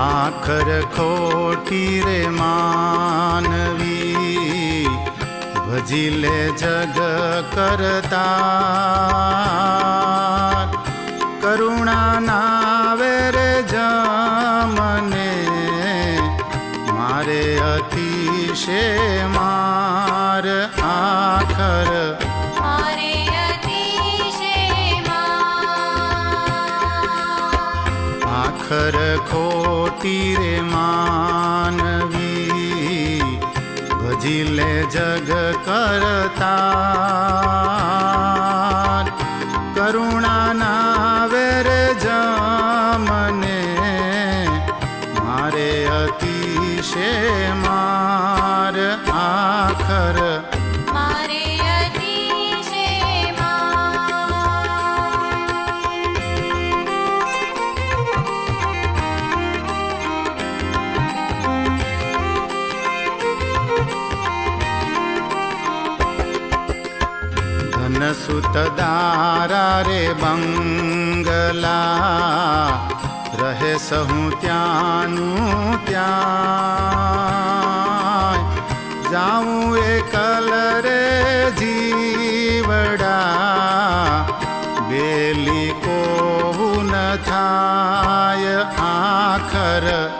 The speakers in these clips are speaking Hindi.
આખર ખોટી રે માનવી ભજી લે જગ કરતા. કરુણા નાવે રે જમને મારે અતિશે માર આખર. આખર અતિશયમાં ખોટી રે માનવી ભજી લે જગ કરતા. सुतदारा रे बंगला। रहे सहु त्यानु त्याँ जाऊँ एकल रे जीवडा। बेली को न थाय आखर।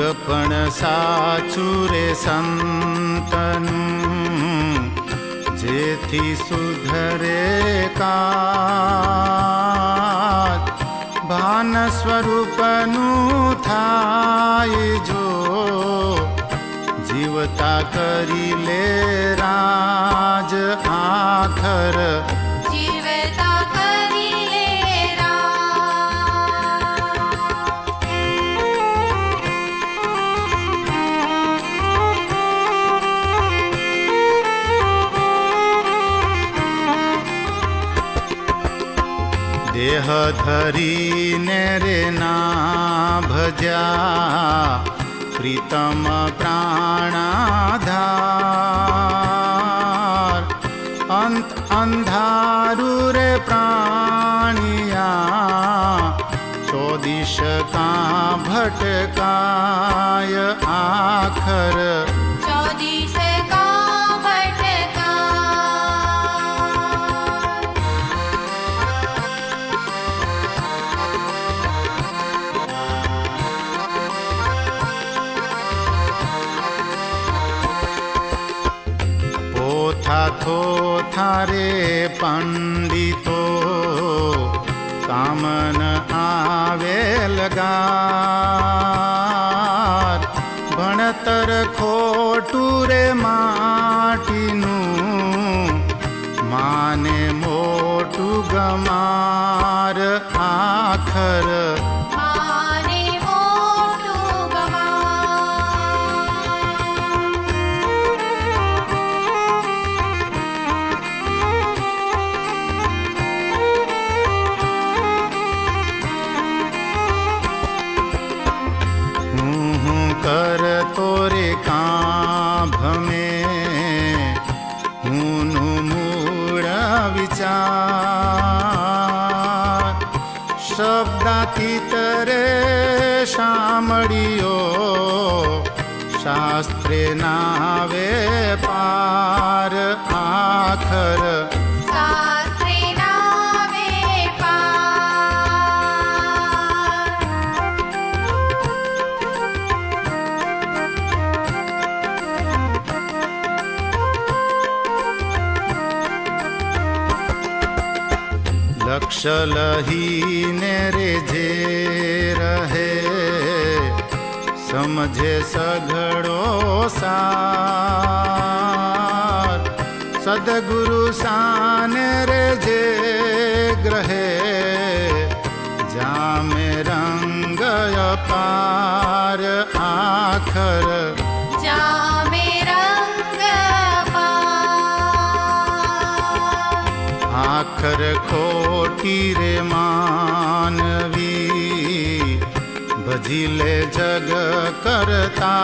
गपण साचुरे संतन। जेथी सुधरे कात। भान स्वरूपनु थाय जो। जीवता करी ले राज आखर। देह धरी नरे ना भजा, प्रीतम प्राणाधार। अंत अंधारू रे प्राणिया, चौदिश का भटकाय आखर। चौदिश પોથા થારે પંડિતો કામન આવે લગાર ભણતર ખોટું રે માટીનું માને મોટું ગમાર આખર विचार। शब्दाथी तरे शामडियो शास्त्रे नावे पार। लक्षलहीन रे जे रहे समझे सघड़ो सार। सदगुरु सान रे जे ग्रहे जाम रंग पार आखर। जामे रंग पार आखर खो की मानवी भजिले जग करता।